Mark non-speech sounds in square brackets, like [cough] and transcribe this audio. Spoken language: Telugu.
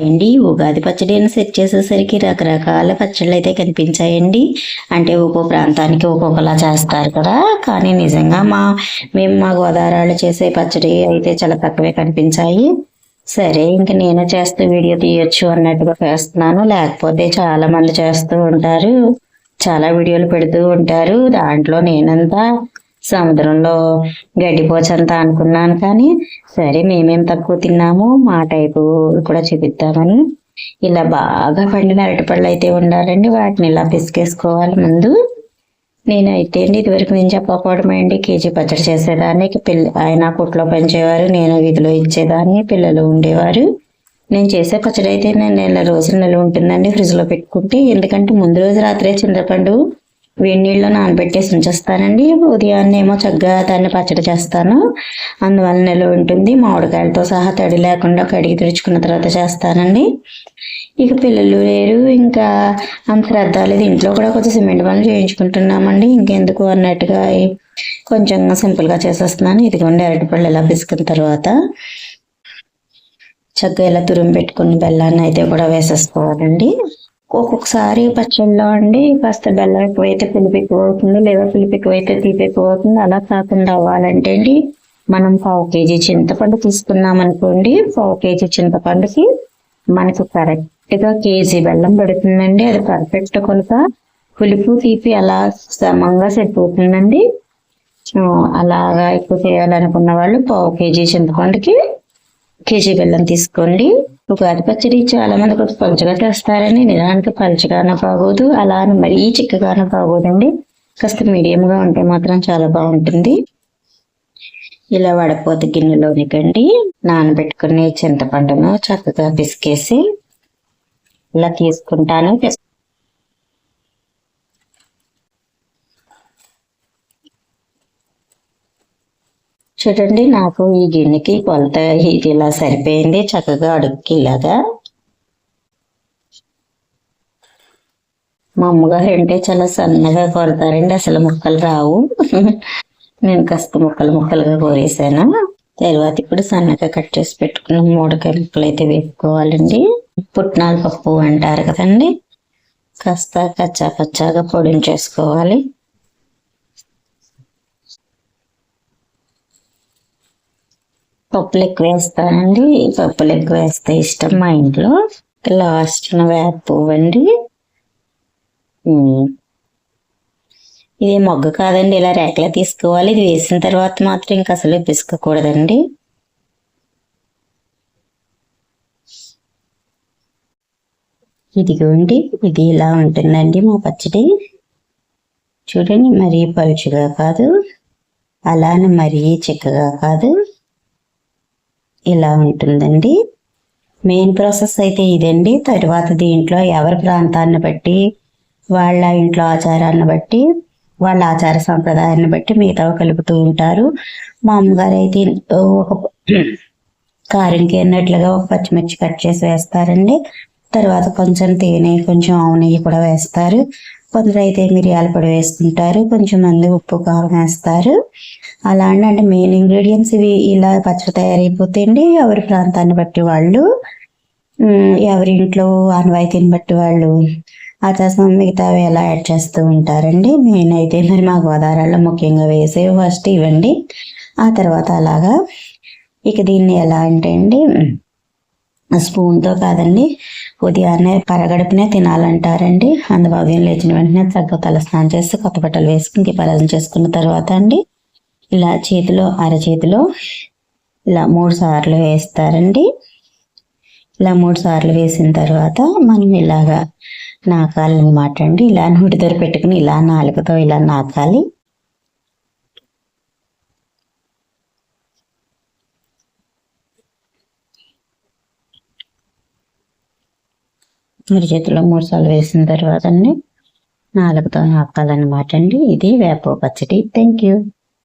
అండి ఉగాది పచ్చడిని సెట్ చేసేసరికి రకరకాల పచ్చళ్ళు అయితే కనిపించాయండి. అంటే ఒక్కో ప్రాంతానికి ఒక్కొక్కలా చేస్తారు కదా. కానీ నిజంగా మా మేము మా గోదావరి చేసే పచ్చడి అయితే చాలా తక్కువే కనిపించాయి. సరే ఇంక నేను చేస్తూ వీడియో తీయొచ్చు అన్నట్టుగా చేస్తున్నాను. లేకపోతే చాలా మంది చేస్తూ ఉంటారు. చాలా వీడియోలు పెడుతూ ఉంటారు. దాంట్లో నేనంతా సముద్రంలో గడ్డిపోచంత అనుకున్నాను కానీ సరే మేమేం తక్కువ తిన్నాము మా టైపు కూడా చూపిద్దామని. ఇలా బాగా పండిన అరటిపళ్ళు అయితే ఉండాలండి వాటిని ఇలా పిసికేసుకోవాలి ముందు. నేనైతే అండి ఇదివరకు నేను చెప్పకపోవడం అండి కేజీ పచ్చడి చేసేదాన్ని పిల్ల ఆయన కుట్లో పెంచేవారు నేను వీధిలో ఇచ్చేదాన్ని పిల్లలు ఉండేవారు. నేను చేసే పచ్చడి అయితే నేను నెల రోజులు నెల ఉంటుందండి ఫ్రిడ్జ్లో పెట్టుకుంటే ఎందుకంటే ముందు రోజు రాత్రే చింతపండు వేడి నీళ్ళలో నానబెట్టేసి ఉంచేస్తానండి. ఉదయాన్నే ఏమో చక్కగా దాన్ని పచ్చడి చేస్తాను. అందువల్ల నిల్వ ఉంటుంది. మామిడికాయలతో సహా తడి లేకుండా కడిగి తుడుచుకున్న తర్వాత చేస్తానండి. ఇక పిల్లలు లేరు. ఇంకా అంత శ్రద్ధ లేదు. ఇంట్లో కూడా కొంచెం సిమెంట్ పనులు చేయించుకుంటున్నామండి. ఇంకెందుకు అన్నట్టుగా కొంచెం సింపుల్గా చేసేస్తున్నాను. ఇదిగోండి అరటిపళ్ళు ఇలా పిసుకున్న తర్వాత చక్కగా ఇలా తురుము పెట్టుకుని బెల్లాన్ని అయితే కూడా వేసేసుకోవాలండి. ఒక్కొక్కసారి పచ్చళ్ళలో అండి కాస్త బెల్లం ఎక్కువైతే పులుపు ఎక్కువ అవుతుంది లేదా పులుపు ఎక్కువైతే తీపి ఎక్కువ అవుతుంది అలా కాకుండా అవ్వాలంటే అండి మనం పావు కేజీ చింతపండు తీసుకున్నాం అనుకోండి. పావు కేజీ చింతపండుకి మనకు కరెక్ట్గా కేజీ బెల్లం పడుతుందండి. అది పర్ఫెక్ట్ కొలత. పులుపు తీపి అలా సమంగా సరిపోతుందండి. అలాగా ఎక్కువ చేయాలనుకున్న వాళ్ళు పావు కేజీ చింతపండుకి కేజీ బెల్లం తీసుకోండి. ఉగాది పచ్చడి చాలా మంది పంచగా చేస్తారండి చేస్తారని నిజానికి పంచగాన బాగోదు అలా మరీ చిక్కగానే బాగోదండి. కాస్త మీడియంగా ఉంటే మాత్రం చాలా బాగుంటుంది. ఇలా వడపోత గిన్నెలోనికండి నానబెట్టుకుని చింతపండును చక్కగా పిసికేసి ఇలా తీసుకుంటాను. చూడండి నాకు ఈ గిన్నెకి కొలత ఇది ఇలా సరిపోయింది. చక్కగా అడుగుకి ఇలాగా. మా అమ్మగారు అంటే చాలా సన్నగా కొడతారండి అసలు ముక్కలు రావు. నేను కాస్త ముక్కలు ముక్కలుగా కోరేసాను తర్వాత ఇప్పుడు సన్నగా కట్ చేసి పెట్టుకున్న మూడకాయ ముక్కలు అయితే వేసుకోవాలండి పుట్నాల పప్పు అంటారు కదండి కాస్త కచ్చా కచ్చాగా పొడించేసుకోవాలి పప్పులు ఎక్కువ వేస్తానండి పప్పులు ఎక్కువ వేస్తే ఇష్టం మా ఇంట్లో. లాస్ట్ వేప పువ్వు అండి. ఇది మొగ్గ కాదండి ఇలా రేకలా తీసుకోవాలి. ఇది వేసిన తర్వాత మాత్రం ఇంకా అసలు పిసుకకూడదండి ఇదిగోండి ఇది ఇలా ఉంటుందండి మా పచ్చడి. చూడండి మరీ పలుచుగా కాదు. అలానే మరీ చిక్కగా కాదు. ఇలా ఉంటుందండి. మెయిన్ ప్రాసెస్ అయితే ఇదండి. తర్వాత దీంట్లో ఎవరి ప్రాంతాన్ని బట్టి వాళ్ళ ఇంట్లో ఆచారాన్ని బట్టి వాళ్ళ ఆచార సంప్రదాయాన్ని బట్టి మిగతా కలుపుతూ ఉంటారు. మా అమ్మగారు అయితే ఒక [clears throat] కారంకి అన్నట్లుగా ఒక పచ్చిమిర్చి కట్ చేసి వేస్తారండి. తర్వాత కొంచెం తేనె కొంచెం ఆవు నెయ్యి కూడా వేస్తారు. కొందరు అయితే మిరియాల పొడి వేసుకుంటారు. కొంచెం మంది ఉప్పు కారం వేస్తారు. అలా అంటే మెయిన్ ఇంగ్రీడియంట్స్ ఇవి ఇలా పచ్చడి తయారైపోతాయండి ఎవరి ప్రాంతాన్ని బట్టి వాళ్ళు ఎవరి ఇంట్లో ఆనవాయితీని బట్టి వాళ్ళు ఆచాసం మిగతావి ఎలా యాడ్ చేస్తూ ఉంటారండి. మెయిన్ అయితే మరి మా గోదావరిలో ముఖ్యంగా వేసే ఫస్ట్ ఇవ్వండి ఆ తర్వాత అలాగా ఇక దీన్ని ఎలా అంటే అండి స్పూన్తో కాదండి ఉదయాన్నే పరగడుపునే తినాలంటారండి. అందులో ఉదయం లేచిన వెంటనే చక్కగా తల స్నానం చేసి కొత్త బట్టలు వేసుకుని దీపారాధన చేసుకున్న తర్వాత అండి ఇలా చేతిలో అరచేతిలో ఇలా మూడు సార్లు వేస్తారండి. ఇలా మూడు సార్లు వేసిన తర్వాత మనం ఇలాగా నాకాలన్నమాట అండి ఇలా నూటి పెట్టుకుని ఇలా నాలుగుతో ఇలా నాకాలి. మీరు చేతిలో మూడు సార్లు వేసిన తర్వాత అండి నాలుగుతో నాకాలన్నమాట అండి. ఇది వేప పచ్చడి. Thank you